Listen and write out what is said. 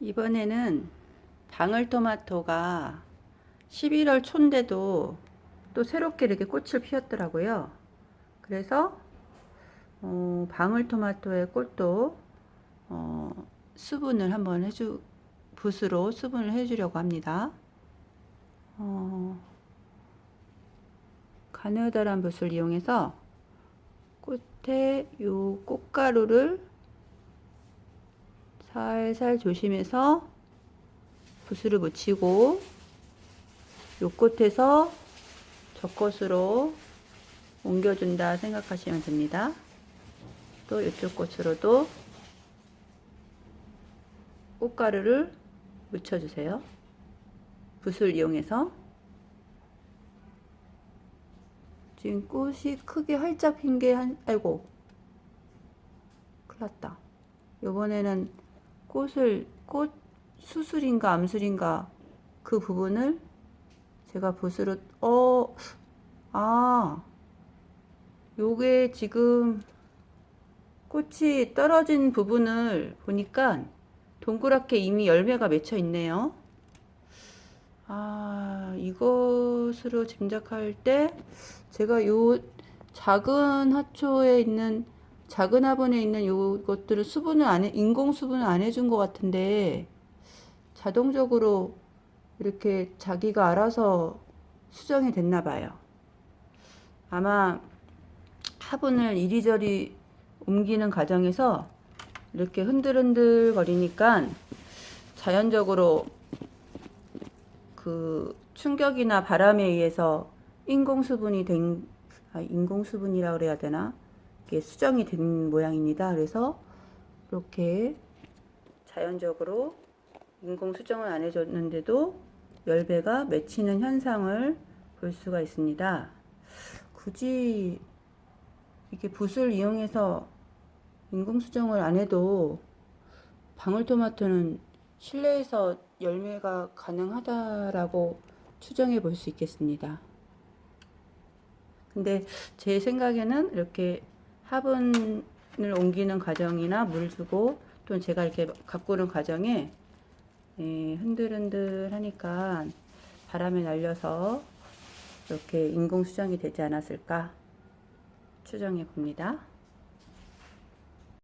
이번에는 방울토마토가 11월 초인데도 또 새롭게 이렇게 꽃을 피웠더라고요. 그래서 어, 방울토마토의 꽃도 어, 수분을 한번 해주 붓으로 수분을 해주려고 합니다. 어, 가느다란 붓을 이용해서 꽃에 요 꽃가루를 살살 조심해서 붓으로 묻히고 요 꽃에서 저 꽃으로 옮겨준다 생각하시면 됩니다. 또 이쪽 꽃으로도 꽃가루를 묻혀주세요. 붓을 이용해서 지금 꽃이 크게 활짝 핀 게 한, 아이고 큰일 났다. 요번에는 꽃을 꽃 수술인가 암술인가 그 부분을 제가 붓으로 어 아 요게 지금 꽃이 떨어진 부분을 보니까 동그랗게 이미 열매가 맺혀 있네요. 아 이것으로 짐작할 때 제가 요 작은 하초에 있는 작은 화분에 있는 요것들을 수분을 안 해, 인공 수분을 안 해준 것 같은데 자동적으로 이렇게 자기가 알아서 수정이 됐나 봐요. 아마 화분을 이리저리 옮기는 과정에서 이렇게 흔들흔들 거리니까 자연적으로 그 충격이나 바람에 의해서 인공 수분이 된, 아, 인공 수분이라 그래야 되나? 이게 수정이 된 모양입니다. 그래서 이렇게 자연적으로 인공 수정을 안 해줬는데도 열배가 맺히는 현상을 볼 수가 있습니다. 굳이 이게 붓을 이용해서 인공 수정을 안 해도 방울토마토는 실내에서 열매가 가능하다라고 추정해 볼 수 있겠습니다. 근데 제 생각에는 이렇게 화분을 옮기는 과정이나 물 주고 또 제가 이렇게 가꾸는 과정에 예, 흔들흔들 하니까 바람에 날려서 이렇게 인공 수정이 되지 않았을까 추정해 봅니다.